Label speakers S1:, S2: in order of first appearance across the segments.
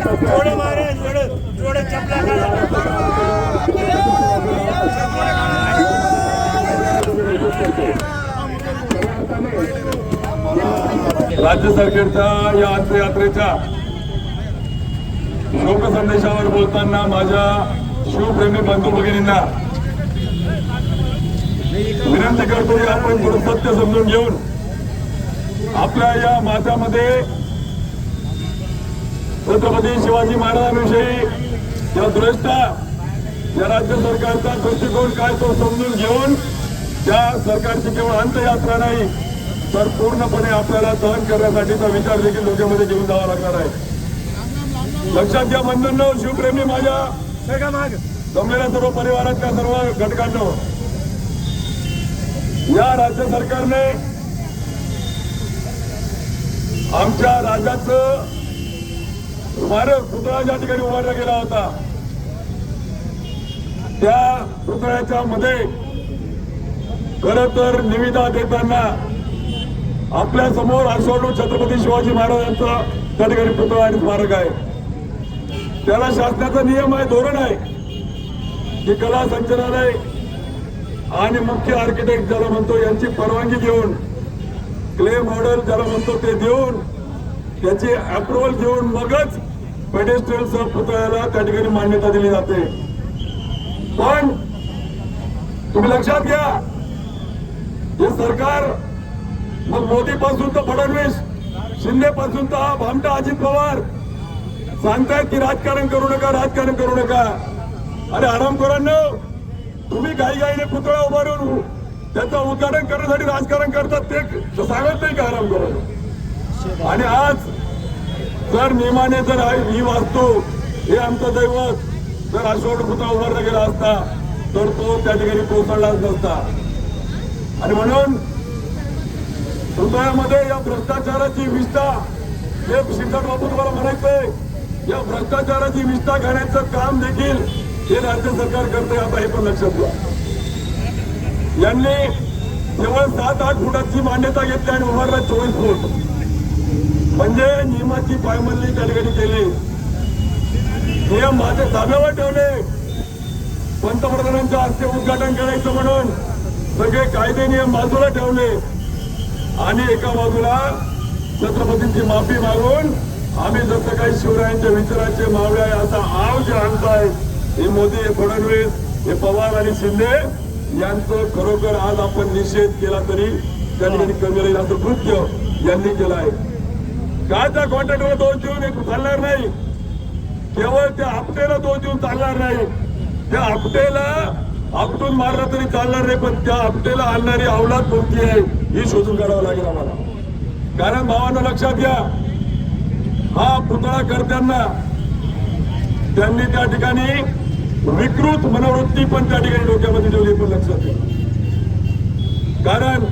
S1: चपला
S2: राज्य सरकारच्या या अंत्ययात्रेच्या लोकसंदेशावर बोलताना माझ्या शिवप्रेमी बंधू भगिनींना विनंती करतो की आपण थोडं सत्य समजून घेऊन आपल्या या माथ्यामध्ये छत्रपती शिवाजी महाराजांविषयी या द्रष्टा या राज्य सरकारचा दृष्टिकोन काय तो समजून घेऊन त्या सरकारची केवळ अंतयात्रा नाही तर पूर्णपणे आपल्याला सहन करण्यासाठीचा विचार देखील डोक्यामध्ये घेऊन जावा लागणार आहे. लक्षात घ्या बंधूंनो शिवप्रेमी माझ्या जमलेल्या सर्व परिवारातल्या सर्व घटकांनो. या राज्य सरकारने आमच्या राजाचं स्मारक पुतळा ज्या ठिकाणी उभारला गेला होता. त्या पुतळ्याच्या मध्ये खर तर निविदा देताना आपल्यासमोर अश्वारूढ छत्रपती शिवाजी महाराजांचा त्या ठिकाणी पुतळा आणि स्मारक आहे. त्याला शासनाचा नियम आहे धोरण आहे की कला संचालनालय आणि मुख्य आर्किटेक्ट ज्याला म्हणतो यांची परवानगी घेऊन क्ले मॉडेल ज्याला म्हणतो ते देऊन त्याची अप्रुव्हल घेऊन मगच पेडेस्ट्रियलसह पुतळ्याला त्या ठिकाणी मान्यता दिली जाते. पण तुम्ही लक्षात घ्या हे सरकार मग मोदी पासून तर फडणवीस शिंदे पासून तर भामटा अजित पवार सांगतायत की राजकारण करू नका राजकारण करू नका. अरे आरामखोरांनो तुम्ही काही गाईने पुतळा उभारून त्याचं उद्घाटन करण्यासाठी राजकारण करतात ते सांगत नाही का आरामखोरांनो आणि आज जर नियमाने जर ही वाचतो हे आमचं दैवत जर अशोक पुतळा उभारला गेला असता तर तो त्या ठिकाणी कोसळलाच नसता. आणि म्हणून हृदयामध्ये या भ्रष्टाचाराची विष्ठा हे सिद्धार्थ बापू तुम्हाला म्हणायचंय या भ्रष्टाचाराची विष्ठा घेण्याचं काम देखील हे राज्य सरकार करते आता हे पण लक्षात घ्या यांनी केवळ सात आठ फुटाची मान्यता घेतली आणि उभारला चोवीस फूट. म्हणजे नियमाची पायमल्ली त्या ठिकाणी केली. नियम माझे ताब्यावर ठेवले. पंतप्रधानांच्या हस्ते उद्घाटन करायचं म्हणून सगळे कायदे नियम बाजूला ठेवले. आणि एका बाजूला छत्रपतींची माफी मागून आम्ही जसं काही शिवरायांच्या विचाराचे मावळे आहे असा आव जे आणताय हे मोदी हे फडणवीस हे पवार आणि शिंदे यांचं खरोखर आज आपण निषेध केला तरी त्यांनी कमी राहील असं कृत्य यांनी केलं आहे. काय त्या कॉन्ट्रॅक्टरला दोन देऊन एक चालणार नाही. केवळ त्या आपटेला दोन जीवन चालणार नाही. त्या आपटेला आपटून मारलं तरी चालणार नाही पण त्या आपटेला आणणारी अवलाद कोणती आहे ही शोधून काढावं लागेल आम्हाला. कारण भावांना लक्षात घ्या हा पुतळा करत्यांना त्यांनी त्या ठिकाणी विकृत मनोवृत्ती पण त्या ठिकाणी डोक्यामध्ये ठेवली पण लक्षात घ्या. कारण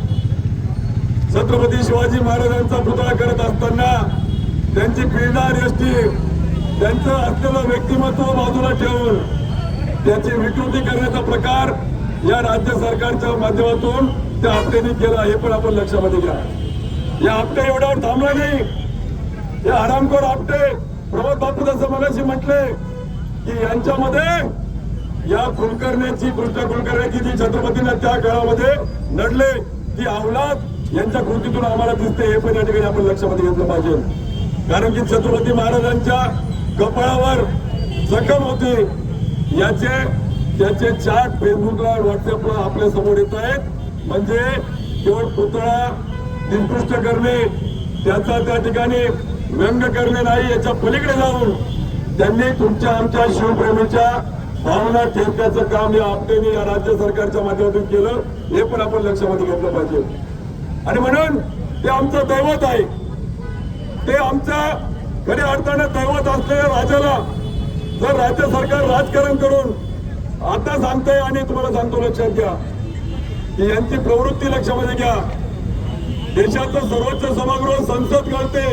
S2: छत्रपती शिवाजी महाराजांचा पुतळा करत असताना त्यांची पिढार यष्टी त्यांचं असलेलं व्यक्तिमत्व बाजूला ठेवून त्याची विकृती करण्याचा प्रकार या राज्य सरकारच्या माध्यमातून त्या आपटेने केला हे पण आपण लक्षामध्ये घ्या. या आपटे एवढ्यावर थांबला नाही. हे आरामखोर आपटे प्रमोद बापू जसं मगाशी म्हटले की यांच्यामध्ये या कुलकर्ण्याची कृष्ण कुलकर्ण्याची जी छत्रपतींना त्या काळामध्ये नडले ती अवलाद यांच्या कृतीतून आम्हाला दिसते हे पण या ठिकाणी आपण लक्षामध्ये घेतलं पाहिजे. कारण की छत्रपती महाराजांच्या कपाळावर जखम होती. याचे त्याचे चार्ट फेसबुकला व्हॉट्सअपला आपल्यासमोर येत आहेत. म्हणजे केवळ पुतळा निकृष्ट करणे त्याचा त्या ठिकाणी व्यंग करणे नाही याच्या पलीकडे जाऊन त्यांनी तुमच्या आमच्या शिवप्रेमीच्या भावना ठेवण्याचं काम या आपटेने या राज्य सरकारच्या माध्यमातून केलं. हे पण आपण लक्षामध्ये घेतलं पाहिजे. आणि म्हणून ते आमचं दैवत आहे. ते आमच्या खऱ्या अर्थानं दैवत असलेल्या राजाला जर राज्य सरकार राजकारण करून आता सांगतंय आणि तुम्हाला सांगतो लक्षात घ्या. की यांची प्रवृत्ती लक्षामध्ये घ्या. देशाचं सर्वोच्च सभागृह संसद कळते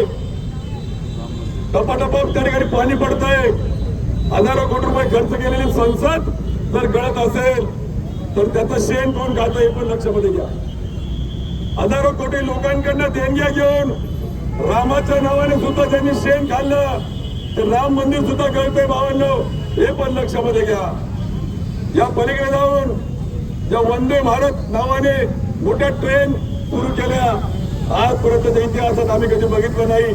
S2: टपाटप त्या ठिकाणी पाणी पडतंय. हजारो कोटी रुपये खर्च केलेली संसद जर गळत असेल तर त्याचं शेण कोण खातं हे पण लक्षामध्ये घ्या. हजारो कोटी लोकांकडनं देणग्या घेऊन रामाच्या नावाने सुद्धा ज्यांनी शेण खाल्लं तर राम मंदिर सुद्धा कळतंय भावांनो. हे पण लक्षामध्ये घ्या. या पलीकडे जाऊन ज्या वंदे भारत नावाने मोठ्या ट्रेन सुरू केल्या आजपर्यंतच्या इतिहासात आम्ही कधी बघितलं नाही.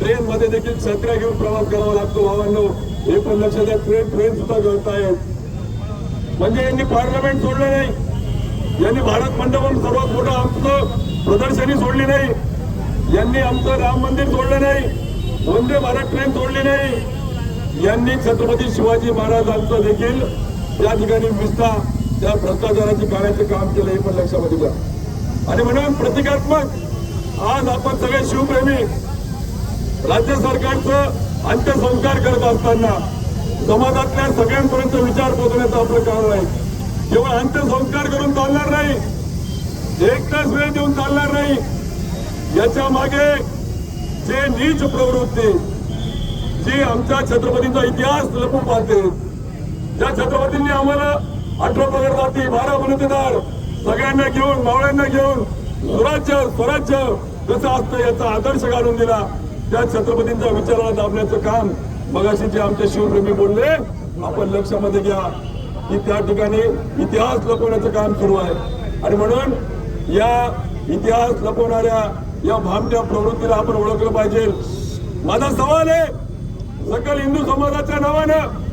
S2: ट्रेन मध्ये देखील छत्र्या घेऊन प्रवास करावा लागतो भावांनो. हे पण लक्षात घ्या ट्रेन ट्रेन सुद्धा आहेत म्हणजे यांनी पार्लमेंट सोडलं नाही. यांनी भारत मंडपम सर्व आमचं प्रदर्शनी सोडली नाही. यांनी आमचं राम मंदिर सोडलं नाही. वंदे भारत ट्रेन सोडली नाही. यांनी छत्रपती शिवाजी महाराजांचं देखील या ठिकाणी विस्ता त्या भ्रष्टाचाराची काढायचं काम केलं हे पण लक्षामध्ये घ्या. आणि म्हणून प्रतिकात्मक आज आपण सगळे शिवप्रेमी राज्य सरकारचं अंत्यसंस्कार करत असताना समाजातल्या सगळ्यांपर्यंत विचार पोहोचण्याचं आपलं काम आहे. केवळ अंत्यसंस्कार करून चालणार नाही एकटाच वेळ देऊन चालणार नाही. याच्या मागे जे नीच प्रवृत्ती जी आमच्या छत्रपतींचा इतिहास लपून पाहते ज्या छत्रपतींनी आम्हाला अठरा पगड जाती बारा बलुतेदार सगळ्यांना घेऊन मावळ्यांना घेऊन स्वराज्य स्वराज्य जसं असतं याचा आदर्श घालून दिला. त्या छत्रपतींचा विचाराला दाबण्याचं काम मगाशी जे आमचे शिवप्रेमी बोलले आपण लक्षामध्ये घ्या की त्या ठिकाणी इतिहास लपवण्याचं काम सुरू आहे. आणि म्हणून या इतिहास लपवणाऱ्या या भामट्या प्रवृत्तीला आपण ओळखलं पाहिजे. माझा सवाल आहे सकल हिंदू समाजाच्या नावानं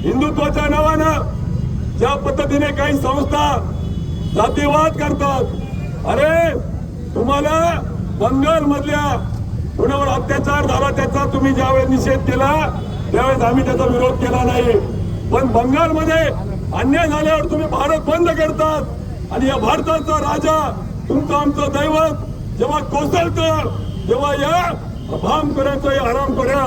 S2: हिंदुत्वाच्या नावानं ज्या पद्धतीने काही संस्था जातीवाद करतात अरे तुम्हाला बंगाल मधल्या कुणावर अत्याचार झाला त्याचा तुम्ही ज्यावेळेस निषेध केला त्यावेळेस आम्ही त्याचा विरोध केला नाही. पण बंगालमध्ये अन्याय झाल्यावर तुम्ही भारत बंद करतात. आणि या भारताचा राजा तुमचं आमचं दैवत जेव्हा कोसळतं तेव्हा या भाम करायचं या आराम करा.